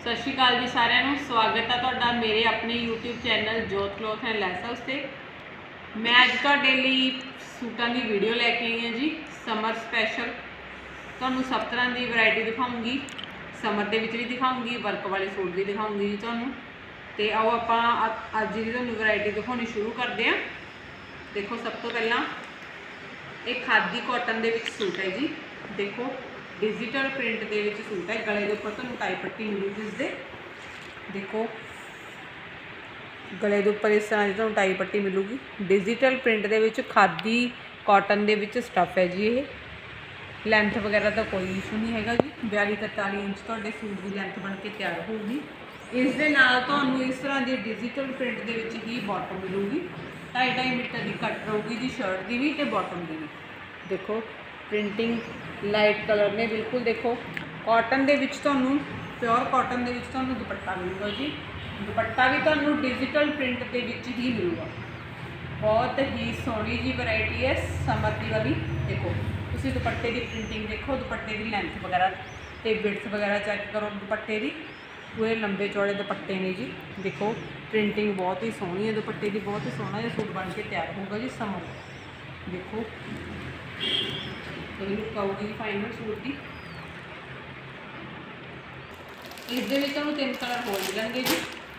ਸਤਿ ਸ਼੍ਰੀ ਅਕਾਲ ਜੀ ਸਾਰਿਆਂ ਨੂੰ। ਸਵਾਗਤ ਹੈ ਤੁਹਾਡਾ ਮੇਰੇ ਆਪਣੇ YouTube channel Jot cloth and lace house ਤੇ। ਮੈਂ ਅੱਜ ਤੁਹਾਡੇ ਲਈ ਸੂਟਾਂ ਦੀ ਵੀਡੀਓ ਲੈ ਕੇ ਆਈ ਹਾਂ ਜੀ, ਸਮਰ ਸਪੈਸ਼ਲ। ਤੁਹਾਨੂੰ ਸਭ ਤਰ੍ਹਾਂ ਦੀ ਵੈਰਾਈਟੀ ਦਿਖਾਉਂਗੀ। ਸਮਰ ਦੇ ਵਿੱਚ ਵੀ ਦਿਖਾਉਂਗੀ, ਵਰਕ ਵਾਲੇ ਸੂਟ ਵੀ ਦਿਖਾਉਂਗੀ ਜੀ ਤੁਹਾਨੂੰ। ਤੇ ਆਓ ਆਪਾਂ ਅ- ਅੱਜ ਦੀ ਤੁਹਾਨੂੰ ਵੈਰਾਈਟੀ ਦਿਖਾਉਣੀ ਸ਼ੁਰੂ ਕਰਦੇ ਹਾਂ। ਦੇਖੋ ਸਭ ਤੋਂ ਪਹਿਲਾਂ ਇਹ ਖਾਦੀ ਕਾਟਨ ਦੇ ਵਿੱਚ ਸੂਟ ਹੈ ਜੀ। ਦੇਖੋ। ਡਿਜੀਟਲ ਪ੍ਰਿੰਟ ਦੇ ਵਿੱਚ ਸੂਟ ਹੈ, ਗਲੇ ਦੇ ਉੱਪਰ ਤੁਹਾਨੂੰ ਟਾਈ ਪੱਟੀ ਮਿਲੂਗੀ ਇਸ ਦੇ ਦੇਖੋ, ਗਲੇ ਦੇ ਉੱਪਰ ਇਸ ਤਰ੍ਹਾਂ ਦੀ ਤੁਹਾਨੂੰ ਟਾਈ ਪੱਟੀ ਮਿਲੂਗੀ। ਡਿਜੀਟਲ ਪ੍ਰਿੰਟ ਦੇ ਵਿੱਚ ਖਾਦੀ ਕਾਟਨ ਦੇ ਵਿੱਚ ਸਟੱਫ ਹੈ ਜੀ ਇਹ। ਲੈਂਥ ਵਗੈਰਾ ਦਾ ਕੋਈ ਇਸ਼ੂ ਨਹੀਂ ਹੈਗਾ ਜੀ। 42 43 ਇੰਚ ਤੁਹਾਡੇ ਸੂਟ ਦੀ ਲੈਂਥ ਬਣ ਕੇ ਤਿਆਰ ਹੋਊਗੀ। ਇਸ ਦੇ ਨਾਲ ਤੁਹਾਨੂੰ ਇਸ ਤਰ੍ਹਾਂ ਦੀ ਡਿਜੀਟਲ ਪ੍ਰਿੰਟ ਦੇ ਵਿੱਚ ਹੀ ਬਾਟਮ ਮਿਲੂਗੀ। 2.5 ਮੀਟਰ ਦੀ ਕੱਟ ਰਹੂਗੀ ਜੀ ਸ਼ਰਟ ਦੀ ਵੀ ਤੇ ਬਾਟਮ ਦੀ ਵੀ। ਦੇਖੋ ਪ੍ਰਿੰਟਿੰਗ ਲਾਈਟ ਕਲਰ ਨੇ, ਬਿਲਕੁਲ ਦੇਖੋ। ਕਾਟਨ ਦੇ ਵਿੱਚ ਤੁਹਾਨੂੰ ਪਿਓਰ ਕਾਟਨ ਦੇ ਵਿੱਚ ਤੁਹਾਨੂੰ ਦੁਪੱਟਾ ਮਿਲੂਗਾ ਜੀ। ਦੁਪੱਟਾ ਵੀ ਤੁਹਾਨੂੰ ਡਿਜੀਟਲ ਪ੍ਰਿੰਟ ਦੇ ਵਿੱਚ ਹੀ ਮਿਲੂਗਾ। ਬਹੁਤ ਹੀ ਸੋਹਣੀ ਜੀ ਵੈਰਾਈਟੀ ਹੈ ਸਮਰ ਦੀ ਵਾਲੀ। ਦੇਖੋ, ਤੁਸੀਂ ਦੁਪੱਟੇ ਦੀ ਪ੍ਰਿੰਟਿੰਗ ਦੇਖੋ, ਦੁਪੱਟੇ ਦੀ ਲੈਂਥ ਵਗੈਰਾ ਤੇ ਵਿਡਥ ਵਗੈਰਾ ਚੈੱਕ ਕਰੋ ਦੁਪੱਟੇ ਦੀ। ਪੂਰੇ ਲੰਬੇ ਚੌੜੇ ਦੁਪੱਟੇ ਨੇ ਜੀ। ਦੇਖੋ ਪ੍ਰਿੰਟਿੰਗ ਬਹੁਤ ਹੀ ਸੋਹਣੀ ਹੈ, ਦੁਪੱਟੇ ਦੀ ਬਹੁਤ ਹੀ ਸੋਹਣਾ ਜਿਹਾ ਸੂਟ ਬਣ ਕੇ ਤਿਆਰ ਹੋਊਗਾ ਜੀ ਸਮਰ ਦੇਖੋ। ਇਹ ਲੁੱਕ ਆਊਗੀ ਫਾਈਨਲ ਸੂਟ ਦੀ। ਇਸ ਦੇ ਵਿੱਚ ਤੁਹਾਨੂੰ ਤਿੰਨ ਕਲਰ ਹੋਰ ਮਿਲਣਗੇ ਜੀ।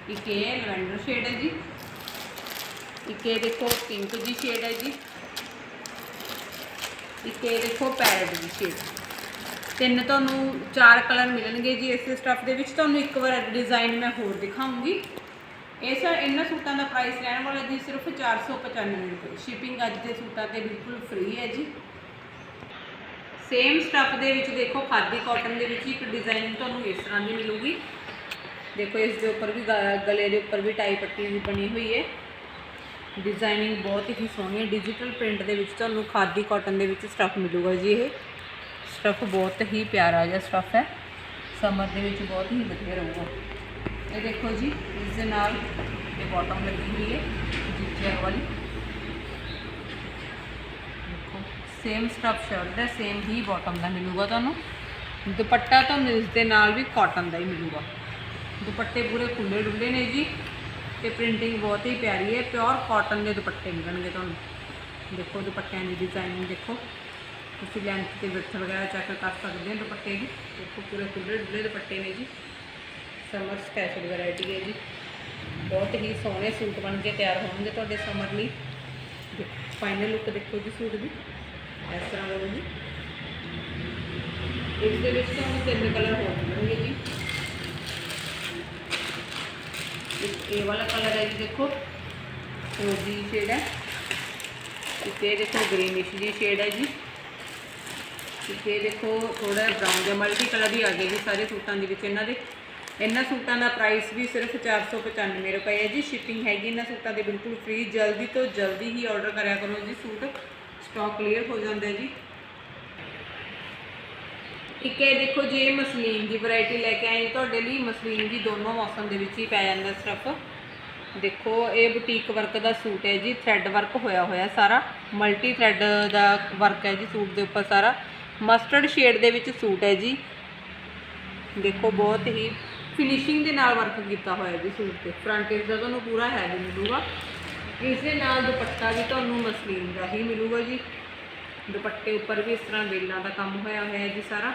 ਇੱਕ ਇਹ ਲਵੈਂਡਰ ਸ਼ੇਡ ਹੈ ਜੀ। ਇੱਕ ਇਹ ਦੇਖੋ ਪਿੰਕ ਦੀ ਸ਼ੇਡ ਹੈ ਜੀ। ਇੱਕ ਇਹ ਦੇਖੋ ਪੈਰਟ ਦੀ ਸ਼ੇਡ ਤਿੰਨ ਤੁਹਾਨੂੰ ਚਾਰ ਕਲਰ ਮਿਲਣਗੇ ਜੀ ਇਸ ਸਟੱਫ ਦੇ ਵਿੱਚ। ਤੁਹਾਨੂੰ ਇੱਕ ਵਾਰ ਡਿਜ਼ਾਈਨ ਮੈਂ ਹੋਰ ਦਿਖਾਉਂਗੀ ਇਹ ਸਰ ਇਹਨਾਂ ਸੂਟਾਂ ਦਾ ਪ੍ਰਾਈਸ ਰਹਿਣ ਵਾਲਾ ਜੀ ਸਿਰਫ 495 ਰੁਪਏ। ਸ਼ਿਪਿੰਗ ਅੱਜ ਦੇ ਸੂਟਾਂ ਤੇ ਬਿਲਕੁਲ ਫ੍ਰੀ ਹੈ ਜੀ। ਸੇਮ ਸਟੱਫ ਦੇ ਵਿੱਚ ਦੇਖੋ, ਖਾਦੀ ਕਾਟਨ ਦੇ ਵਿੱਚ ਇੱਕ ਡਿਜ਼ਾਈਨ ਤੁਹਾਨੂੰ ਇਸ ਤਰ੍ਹਾਂ ਦੀ ਮਿਲੂਗੀ। ਦੇਖੋ, ਇਸ ਦੇ ਉੱਪਰ ਵੀ ਗ- ਗਲੇ ਦੇ ਉੱਪਰ ਵੀ ਟਾਈ ਪੱਟੀ ਵੀ ਬਣੀ ਹੋਈ ਹੈ ਡਿਜ਼ਾਈਨਿੰਗ ਬਹੁਤ ਹੀ ਸੋਹਣੀ ਹੈ ਡਿਜੀਟਲ ਪ੍ਰਿੰਟ ਦੇ ਵਿੱਚ ਤੁਹਾਨੂੰ ਖਾਦੀ ਕਾਟਨ ਦੇ ਵਿੱਚ ਸਟੱਫ ਮਿਲੂਗਾ ਜੀ ਇਹ। ਸਟੱਫ ਬਹੁਤ ਹੀ ਪਿਆਰਾ ਜਿਹਾ ਸਟੱਫ ਹੈ। ਸਮਰ ਦੇ ਵਿੱਚ ਬਹੁਤ ਹੀ ਵਧੀਆ ਰਹੂਗਾ। ਇਹ ਦੇਖੋ ਜੀ, ਇਸ ਦੇ ਨਾਲ ਇਹ ਬਾਟਮ ਲੱਗੀ ਹੋਈ ਹੈ ਜਿੱਚਿਆ ਵਾਲੀ ਦੇਖੋ ਸੇਮ ਸਟੱਫ ਸ਼ਰਟ ਦਾ ਸੇਮ ਹੀ ਬਾਟਮ ਦਾ ਮਿਲੂਗਾ ਤੁਹਾਨੂੰ। ਦੁਪੱਟਾ ਤੁਹਾਨੂੰ ਇਸ ਦੇ ਨਾਲ ਵੀ ਕਾਟਨ ਦਾ ਹੀ ਮਿਲੂਗਾ। ਦੁਪੱਟੇ ਪੂਰੇ ਖੁੱਲੇ ਡੁੱਲੇ ਨੇ ਜੀ ਤੇ ਪ੍ਰਿੰਟਿੰਗ ਬਹੁਤ ਹੀ ਪਿਆਰੀ ਹੈ ਪਿਓਰ ਕਾਟਨ ਦੇ ਦੁਪੱਟੇ ਮਿਲਣਗੇ ਤੁਹਾਨੂੰ। ਦੇਖੋ ਦੁਪੱਟਿਆਂ ਦੀ ਡਿਜ਼ਾਈਨਿੰਗ ਦੇਖੋ। ਤੁਸੀਂ ਲੈਂਥ ਤੇ ਵਿਰਥ ਵਗੈਰਾ ਚੈੱਕ ਕਰ ਸਕਦੇ ਹੋ ਦੁਪੱਟੇ ਦੀ। ਦੇਖੋ ਪੂਰੇ ਖੁੱਲੇ ਡੁੱਲੇ ਦੁਪੱਟੇ ਨੇ ਜੀ। ਸਮਰ ਸਪੈਸ਼ਲ ਵੈਰਾਈਟੀ ਹੈ ਜੀ। ਬਹੁਤ ਹੀ ਸੋਹਣੇ ਸੂਟ ਬਣ ਕੇ ਤਿਆਰ ਹੋਣਗੇ ਤੁਹਾਡੇ ਸਮਰ ਲਈ। ਫਾਈਨਲ ਲੁੱਕ ਦੇਖੋ ਜੀ ਸੂਟ ਦੀ। ਇਸ ਤਰ੍ਹਾਂ ਦਾ ਜੀ ਇਸ ਦੇ ਵਿੱਚ ਤੁਹਾਨੂੰ ਤਿੰਨ ਕਲਰ ਹੋਰ ਮਿਲਣਗੇ ਜੀ। ਇੱਕ ਇਹ ਵਾਲਾ ਕਲਰ ਹੈ ਜੀ ਦੇਖੋ ਰੋਜ਼ੀ ਸ਼ੇਡ ਹੈ। ਇੱਕ ਇਹ ਦੇਖੋ ਗ੍ਰੀਨਿਸ਼ ਜੀ ਸ਼ੇਡ ਹੈ ਜੀ। ਇੱਕ ਇਹ ਦੇਖੋ ਥੋੜਾ ਬ੍ਰਾਊਨ ਜਿਹਾ ਮਲਟੀ ਕਲਰ ਵੀ ਆ ਗਏ ਜੀ ਸਾਰੇ ਸੂਟਾਂ ਦੇ ਵਿੱਚ ਇਹਨਾਂ ਦੇ। ਇਹਨਾਂ ਸੂਟਾਂ ਦਾ ਪ੍ਰਾਈਸ ਵੀ ਸਿਰਫ 495 ਰੁਪਏ ਹੈ ਜੀ। ਸ਼ਿਪਿੰਗ ਹੈਗੀ ਇਹਨਾਂ ਸੂਟਾਂ ਦੇ ਬਿਲਕੁਲ ਫ੍ਰੀ ਜਲਦੀ ਤੋਂ ਜਲਦੀ ਹੀ ਆਰਡਰ ਕਰਿਆ ਕਰੋ ਜੀ ਸੂਟ। ਸਟਾਕ ਕਲੀਅਰ ਹੋ ਜਾਂਦਾ ਹੈ ਜੀ। ਇੱਕ ਇਹ ਦੇਖੋ ਜੇ ਮਸਲੀਨ ਦੀ ਵੈਰਾਈਟੀ ਲੈ ਕੇ ਆਏ ਤੁਹਾਡੇ ਲਈ ਮਸਲੀਨ ਦੀ ਦੋਨੋਂ ਮੌਸਮ ਦੇ ਵਿੱਚ ਹੀ ਪੈ ਜਾਂਦਾ ਸਿਰਫ ਦੇਖੋ, ਇਹ ਬੁਟੀਕ ਵਰਕ ਦਾ ਸੂਟ ਹੈ ਜੀ। ਥ੍ਰੈਡ ਵਰਕ ਹੋਇਆ ਹੋਇਆ ਸਾਰਾ। ਮਲਟੀ ਥ੍ਰੈਡ ਦਾ ਵਰਕ ਹੈ ਜੀ ਸੂਟ ਦੇ ਉੱਪਰ ਸਾਰਾ। ਮਸਟਰਡ ਸ਼ੇਡ ਦੇ ਵਿੱਚ ਸੂਟ ਹੈ ਜੀ। ਦੇਖੋ, ਬਹੁਤ ਹੀ ਫਿਨਿਸ਼ਿੰਗ ਦੇ ਨਾਲ ਵਰਕ ਕੀਤਾ ਹੋਇਆ ਜੀ ਸੂਟ ਤੇ। ਫਰੰਟ ਇਸ ਦਾ ਤੁਹਾਨੂੰ ਪੂਰਾ ਹੈ ਹੈਵੀ ਮਿਲੂਗਾ। ਇਸ ਦੇ ਨਾਲ ਦੁਪੱਟਾ ਵੀ ਤੁਹਾਨੂੰ ਮਸਲੀਨ ਦਾ ਹੀ ਮਿਲੂਗਾ ਜੀ। ਦੁਪੱਟੇ ਉੱਪਰ ਵੀ ਇਸ ਤਰ੍ਹਾਂ ਵੇਲਾਂ ਦਾ ਕੰਮ ਹੋਇਆ ਹੋਇਆ ਜੀ ਸਾਰਾ।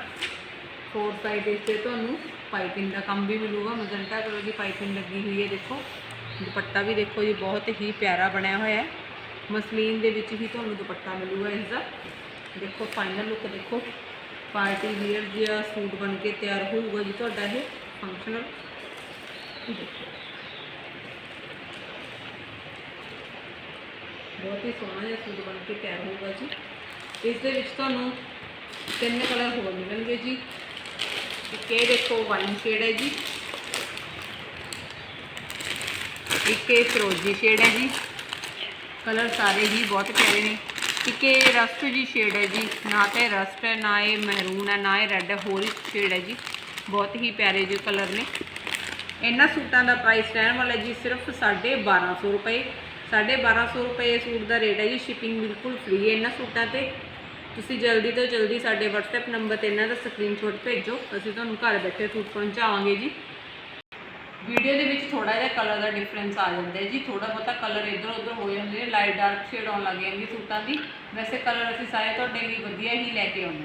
ਫੋਰ ਸਾਈਡ ਇਸ ਤੇ ਤੁਹਾਨੂੰ ਪਾਈਪਿੰਗ ਦਾ ਕੰਮ ਵੀ ਮਿਲੂਗਾ। ਮਜੰਟਾ ਕਲਰ ਦੀ ਪਾਈਪਿੰਗ ਲੱਗੀ ਹੋਈ ਹੈ ਦੇਖੋ। ਦੁਪੱਟਾ ਵੀ ਦੇਖੋ ਜੀ, ਬਹੁਤ ਹੀ ਪਿਆਰਾ ਬਣਿਆ ਹੋਇਆ ਹੈ। ਮਸਲੀਨ ਦੇ ਵਿੱਚ ਹੀ ਤੁਹਾਨੂੰ ਦੁਪੱਟਾ ਮਿਲੂਗਾ ਇਸ ਦਾ ਦੇਖੋ ਫਾਈਨਲ ਲੁੱਕ ਦੇਖੋ। ਪਾਰਟੀ ਵੀਅਰ ਜਿਹਾ ਸੂਟ ਬਣ ਕੇ ਤਿਆਰ ਹੋਊਗਾ ਜੀ ਤੁਹਾਡਾ ਇਹ ਫੰਕਸ਼ਨਲ ਬਹੁਤ ਹੀ ਸੋਹਣਾ ਜਿਹਾ ਸੂਟ ਬਣ ਕੇ ਤਿਆਰ ਹੋਊਗਾ ਜੀ। ਇਸ ਦੇ ਵਿੱਚ ਤੁਹਾਨੂੰ ਤਿੰਨ ਕਲਰ ਹੋਰ ਮਿਲਣਗੇ ਜੀ। ਇੱਕ ਇਹ ਦੇਖੋ ਵਾਈਨ ਸ਼ੇਡ ਹੈ ਜੀ। ਇੱਕ ਇਹ ਫਿਰੋਜ਼ੀ ਸ਼ੇਡ ਹੈ ਜੀ। ਕਲਰ ਸਾਰੇ ਹੀ ਬਹੁਤ ਪਿਆਰੇ ਨੇ। ਇੱਕ ਇਹ ਰਸਟ ਜੀ ਸ਼ੇਡ ਹੈ ਜੀ। ਨਾ ਤੇ ਰਸਟ ਹੈ, ਨਾ ਇਹ ਮਹਿਰੂਨ ਹੈ, ਨਾ ਇਹ ਰੈੱਡ ਹੈ, ਹੋਰ ਸ਼ੇਡ ਹੈ ਜੀ। ਬਹੁਤ ਹੀ ਪਿਆਰੇ ਜਿਹੇ ਕਲਰ ਨੇ। ਇਹਨਾਂ ਸੂਟਾਂ ਦਾ ਪ੍ਰਾਈਸ ਰਹਿਣ ਵਾਲਾ ਜੀ ਸਿਰਫ 1250 ਰੁਪਏ। 1250 ਰੁਪਏ ਸੂਟ ਦਾ ਰੇਟ ਹੈ ਜੀ ਸ਼ਿਪਿੰਗ ਬਿਲਕੁਲ ਫ੍ਰੀ ਹੈ ਇਹਨਾਂ ਸੂਟਾਂ ਤੇ। ਤੁਸੀਂ ਜਲਦੀ ਤੋਂ ਜਲਦੀ ਸਾਡੇ WhatsApp ਨੰਬਰ ਤੇ ਇਹਨਾਂ ਦਾ ਸਕਰੀਨਸ਼ਾਟ ਭੇਜੋ, ਅਸੀਂ ਤੁਹਾਨੂੰ ਘਰ ਬੈਠੇ ਸੂਟ ਪਹੁੰਚਾਵਾਂਗੇ ਜੀ। ਵੀਡੀਓ ਦੇ ਵਿੱਚ ਥੋੜਾ ਜਿਹਾ ਕਲਰ ਦਾ ਡਿਫਰੈਂਸ ਆ ਜਾਂਦਾ ਹੈ ਜੀ ਥੋੜਾ ਬਹੁਤਾ ਕਲਰ ਇੱਧਰ ਉੱਧਰ ਹੋ ਜਾਂਦੇ ਨੇ ਲਾਈਟ ਡਾਰਕ ਸ਼ੇਡ ਆਉਣ ਲੱਗ ਜਾਂਦੀ ਸੂਟਾਂ ਦੀ। ਵੈਸੇ ਕਲਰ ਅਸੀਂ ਸਾਰੇ ਤੁਹਾਡੇ ਲਈ ਵਧੀਆ ਹੀ ਲੈ ਕੇ ਆਉਂਦੇ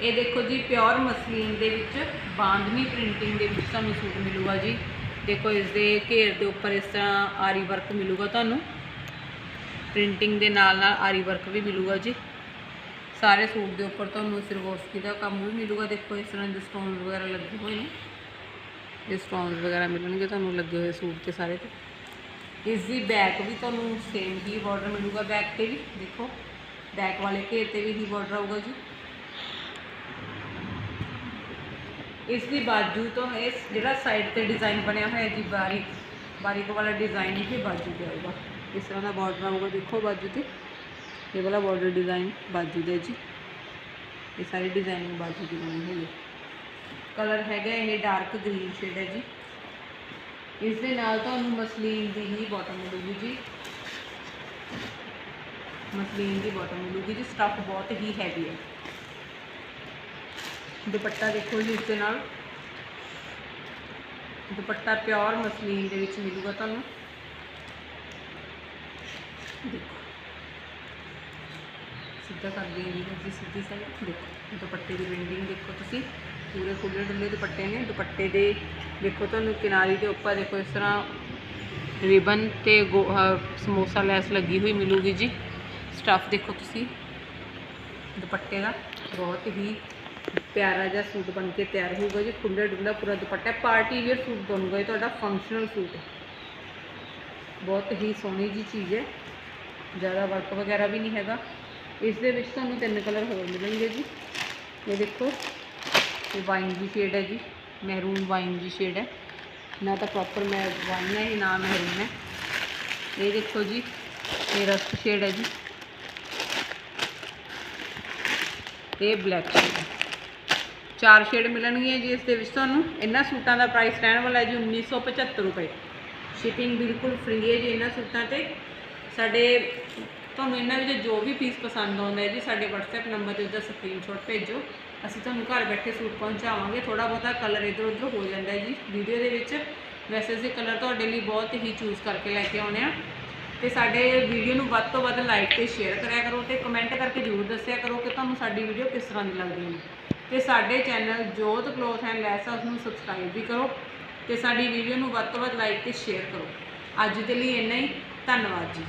ਇਹ ਦੇਖੋ ਜੀ ਪਿਓਰ ਮਸਲੀਨ ਦੇ ਵਿੱਚ ਬਾਂਦਨੀ ਪ੍ਰਿੰਟਿੰਗ ਦੇ ਵਿੱਚ ਤੁਹਾਨੂੰ ਸੂਟ ਮਿਲੂਗਾ ਜੀ। ਦੇਖੋ ਇਸ ਦੇ ਘੇਰ ਦੇ ਉੱਪਰ ਇਸ ਤਰ੍ਹਾਂ ਆਰੀ ਵਰਕ ਮਿਲੂਗਾ ਤੁਹਾਨੂੰ। ਪ੍ਰਿੰਟਿੰਗ ਦੇ ਨਾਲ ਨਾਲ ਆਰੀ ਵਰਕ ਵੀ ਮਿਲੂਗਾ ਜੀ। ਸਾਰੇ ਸੂਟ ਦੇ ਉੱਪਰ ਤੁਹਾਨੂੰ ਸਿਰਵੋਸਕੀ ਦਾ ਕੰਮ ਵੀ ਮਿਲੂਗਾ। ਦੇਖੋ ਇਸ ਤਰ੍ਹਾਂ ਦੇ ਵਗੈਰਾ ਲੱਗੇ ਹੋਏ ਨੇ। ਇਹ ਵਗੈਰਾ ਮਿਲਣਗੇ ਤੁਹਾਨੂੰ ਲੱਗੇ ਹੋਏ ਸੂਟ ਤੇ ਸਾਰੇ ਤੇ। ਇਸ ਦੀ ਬੈਕ ਵੀ ਤੁਹਾਨੂੰ ਸੇਮ ਹੀ ਬਾਰਡਰ ਮਿਲੂਗਾ। ਬੈਕ ਤੇ ਵੀ ਦੇਖੋ। ਬੈਕ ਵਾਲੇ ਘੇਰ ਤੇ ਵੀ ਹੀ ਬਾਰਡਰ ਆਊਗਾ ਜੀ। ਇਸ ਦੀ ਬਾਜੂ ਤੋਂ ਇਸ ਜਿਹੜਾ ਸਾਈਡ ਤੇ ਡਿਜ਼ਾਈਨ ਬਣਿਆ ਹੋਇਆ ਜੀ ਬਾਰੀਕ ਬਾਰੀਕ ਵਾਲਾ ਡਿਜ਼ਾਈਨ ਹੀ ਬਾਜੂ ਤੇ ਆਊਗਾ। ਇਸ ਤਰ੍ਹਾਂ ਦਾ ਬਾਰਡਰ ਆਊਗਾ, ਦੇਖੋ ਬਾਜੂ ਤੇ ਇਹ ਵਾਲਾ ਬਾਰਡਰ ਡਿਜ਼ਾਈਨ ਬਾਜੂ ਦੇ ਜੀ। ਇਹ ਸਾਰੀ ਡਿਜ਼ਾਈਨਿੰਗ ਬਾਜੂ ਦੀ ਬਣੀ ਹੋਈ ਹੈ। ਕਲਰ ਹੈਗਾ ਇਹ ਡਾਰਕ ਗ੍ਰੀਨ ਸ਼ੇਡ ਹੈ ਜੀ। ਇਸ ਦੇ ਨਾਲ ਤੁਹਾਨੂੰ ਮਸਲੀਨ ਦੀ ਹੀ ਬਾਟਮ ਮਿਲੂਗੀ ਜੀ। ਮਸਲੀਨ ਦੀ ਬਾਟਮ ਮਿਲੂਗੀ ਜੀ। ਸਟੱਫ ਬਹੁਤ ਹੀ ਹੈਵੀ ਹੈ। ਦੁਪੱਟਾ ਦੇਖੋ ਜੀ ਇਸ ਦੇ ਨਾਲ। ਦੁਪੱਟਾ ਪਿਓਰ ਮਸਲੀਨ ਦੇ ਵਿੱਚ ਮਿਲੂਗਾ ਤੁਹਾਨੂੰ। ਦੇਖੋ। ਸਿੱਧਾ ਕਰ ਦਈਏ ਜੀ ਸਿੱਧੀ ਸਾਈਡ। ਦੇਖੋ, ਦੁਪੱਟੇ ਦੀ ਬਿੰਡਿੰਗ ਦੇਖੋ ਤੁਸੀਂ। ਪੂਰੇ ਖੁੱਲੇ ਡੁੱਲੇ ਦੁਪੱਟੇ ਨੇ। ਦੁਪੱਟੇ ਦੇ ਦੇਖੋ ਤੁਹਾਨੂੰ ਕਿਨਾਰੀ ਦੇ ਉੱਪਰ ਦੇਖੋ ਇਸ ਤਰ੍ਹਾਂ ਰਿਬਨ ਤੇ ਗੋ- ਸਮੋਸਾ ਲੈਸ ਲੱਗੀ ਹੋਈ ਮਿਲੂਗੀ ਜੀ। ਸਟੱਫ ਦੇਖੋ ਤੁਸੀਂ। ਦੁਪੱਟੇ ਦਾ ਬਹੁਤ ਹੀ ਪਿਆਰਾ ਜਿਹਾ ਸੂਟ ਬਣ ਕੇ ਤਿਆਰ ਹੋਊਗਾ ਜੀ ਖੁੱਲਾ ਡੁੱਲਾ ਪੂਰਾ ਦੁਪੱਟਾ ਪਾਰਟੀ ਵੇਅਰ ਸੂਟ ਬਣੂਗਾ ਇਹ ਤੁਹਾਡਾ ਫੰਕਸ਼ਨਲ ਸੂਟ ਹੈ ਬਹੁਤ ਹੀ ਸੋਹਣੀ ਜੀ ਚੀਜ਼ ਹੈ ਜ਼ਿਆਦਾ ਵਰਕ ਵਗੈਰਾ ਵੀ ਨਹੀਂ ਹੈਗਾ ਇਸ ਦੇ ਵਿੱਚ ਤੁਹਾਨੂੰ ਤਿੰਨ ਕਲਰ ਹੋਰ ਮਿਲਣਗੇ ਜੀ ਇਹ ਦੇਖੋ ਇਹ ਵਾਈਨ ਦੀ ਸ਼ੇਡ ਹੈ ਜੀ ਮਹਿਰੂਨ ਵਾਈਨ ਦੀ ਸ਼ੇਡ ਹੈ ਨਾ ਤਾਂ ਪ੍ਰੋਪਰ ਮੈਂ ਵਾਈਨ ਹੈ ਨਾ ਮਹਿਰੂਨ ਹੈ ਇਹ ਦੇਖੋ ਜੀ ਇਹ ਰਸਟ ਸ਼ੇਡ ਹੈ ਜੀ ਇਹ ਬਲੈਕ ਸ਼ੇਡ ਹੈ ਚਾਰ ਸ਼ੇਡ ਮਿਲਣਗੀਆਂ ਜੀ ਇਸ ਦੇ ਵਿੱਚ ਤੁਹਾਨੂੰ। ਇਹਨਾਂ ਸੂਟਾਂ ਦਾ ਪ੍ਰਾਈਸ ਰਹਿਣ ਵਾਲਾ ਹੈ ਜੀ 1975 ਰੁਪਏ। ਸ਼ਿਪਿੰਗ ਬਿਲਕੁਲ ਫ੍ਰੀ ਹੈ ਜੀ ਇਹਨਾਂ ਸੂਟਾਂ ਤੇ। ਸਾਡੇ, ਤੁਹਾਨੂੰ ਇਹਨਾਂ ਵਿੱਚ ਜੋ ਵੀ ਪੀਸ ਪਸੰਦ ਆਉਂਦਾ ਹੈ ਜੀ, ਸਾਡੇ WhatsApp ਨੰਬਰ ਤੇ ਉਸਦਾ ਸਕਰੀਨਸ਼ਾਟ ਭੇਜੋ। ਅਸੀਂ ਤੁਹਾਨੂੰ ਘਰ ਬੈਠੇ ਸੂਟ ਪਹੁੰਚਾਵਾਂਗੇ। ਥੋੜਾ ਬਹੁਤਾ ਕਲਰ ਇਧਰ ਉਧਰ ਹੋ ਜਾਂਦਾ ਹੈ ਜੀ। ਵੀਡੀਓ ਦੇ ਵਿੱਚ ਵੈਸੇ ਅਸੀਂ ਕਲਰ ਤੁਹਾਡੇ ਲਈ ਬਹੁਤ ਹੀ ਚੂਜ਼ ਕਰਕੇ ਲੈ ਕੇ ਆਉਣੇ ਆ। ਤੇ ਸਾਡੇ ਵੀਡੀਓ ਨੂੰ ਵੱਧ ਤੋਂ ਵੱਧ ਲਾਈਕ ਤੇ ਸ਼ੇਅਰ ਕਰਿਆ ਕਰੋ ਤੇ ਕਮੈਂਟ ਕਰਕੇ ਜ਼ਰੂਰ ਦੱਸਿਆ ਕਰੋ ਕਿ ਤੁਹਾਨੂੰ ਸਾਡੀ ਵੀਡੀਓ ਕਿਸ ਤਰ੍ਹਾਂ ਦੀ ਲੱਗਦੀ ਹੈ। ਤੇ ਸਾਡੇ channel Jot cloth and lace house ਨੂੰ ਸਬਸਕ੍ਰਾਈਬ ਵੀ ਕਰੋ ਤੇ ਸਾਡੀ ਵੀਡੀਓ ਨੂੰ ਵੱਧ ਤੋਂ ਵੱਧ ਲਾਈਕ ਤੇ ਸ਼ੇਅਰ ਕਰੋ। ਅੱਜ ਦੇ ਲਈ ਇੰਨਾ ਹੀ। ਧੰਨਵਾਦ ਜੀ।